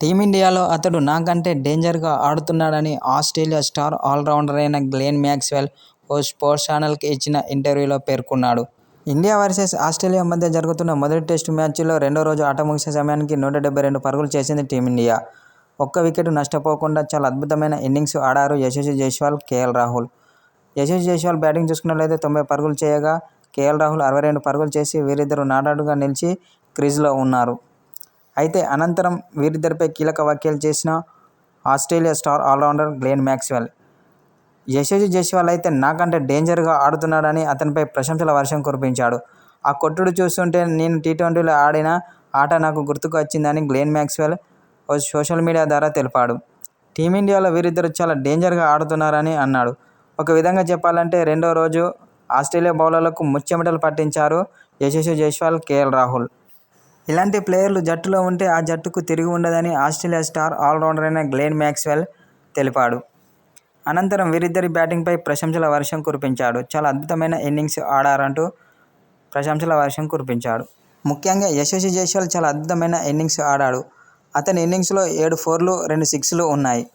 టీమిండియాలో అతడు నాకంటే డేంజర్గా ఆడుతున్నాడని ఆస్ట్రేలియా స్టార్ ఆల్రౌండర్ అయిన గ్లెన్ మ్యాక్స్వెల్ ఓ స్పోర్ట్స్ ఛానల్కి ఇచ్చిన ఇంటర్వ్యూలో పేర్కొన్నాడు. ఇండియా వర్సెస్ ఆస్ట్రేలియా మధ్య జరుగుతున్న మొదటి టెస్టు మ్యాచ్లో రెండో రోజు ఆట ముగిసే సమయానికి నూట డెబ్బై రెండు పరుగులు చేసింది టీమిండియా. ఒక్క వికెట్ నష్టపోకుండా చాలా అద్భుతమైన ఇన్నింగ్స్ ఆడారు యశస్వి జైస్వాల్, కేఎల్ రాహుల్. యశస్వి జైస్వాల్ బ్యాటింగ్ చూసుకున్నట్లయితే తొంభై పరుగులు చేయగా కేఎల్ రాహుల్ అరవై రెండు పరుగులు చేసి వీరిద్దరూ నాటాడుగా నిలిచి క్రీజ్లో ఉన్నారు. అయితే అనంతరం వీరిద్దరిపై కీలక వ్యాఖ్యలు చేసిన Australia star allrounder Glenn Maxwell. Yashasvi Jaiswal అయితే నాకంటే డేంజర్గా ఆడుతున్నాడని అతనిపై ప్రశంసల వర్షం కురిపించాడు. ఆ కొట్టుడు చూస్తుంటే నేను టీ-ట్వంటీలో ఆడిన ఆట నాకు గుర్తుకు వచ్చిందని గ్లేన్ మ్యాక్స్వెల్ ఓ సోషల్ మీడియా ద్వారా తెలిపాడు. టీమిండియాలో వీరిద్దరూ చాలా డేంజర్గా ఆడుతున్నారని అన్నాడు. ఒక విధంగా చెప్పాలంటే రెండో రోజు ఆస్ట్రేలియా బౌలర్లకు ముచ్చెమటలు పట్టించారు యశస్వి జైస్వాల్, కేఎల్ రాహుల్. ఇలాంటి ప్లేయర్లు జట్టులో ఉంటే ఆ జట్టుకు తిరిగి ఉండదని ఆస్ట్రేలియా స్టార్ ఆల్రౌండర్ అయిన గ్లెన్ మ్యాక్స్వెల్ తెలిపాడు. అనంతరం వీరిద్దరి బ్యాటింగ్పై ప్రశంసల వర్షం కురిపించాడు. చాలా అద్భుతమైన ఇన్నింగ్స్ ఆడారంటూ ప్రశంసల వర్షం కురిపించాడు. ముఖ్యంగా యశస్వి జైస్వాల్ చాలా అద్భుతమైన ఇన్నింగ్స్ ఆడాడు. అతని ఇన్నింగ్స్లో ఏడు ఫోర్లు, రెండు సిక్స్లు ఉన్నాయి.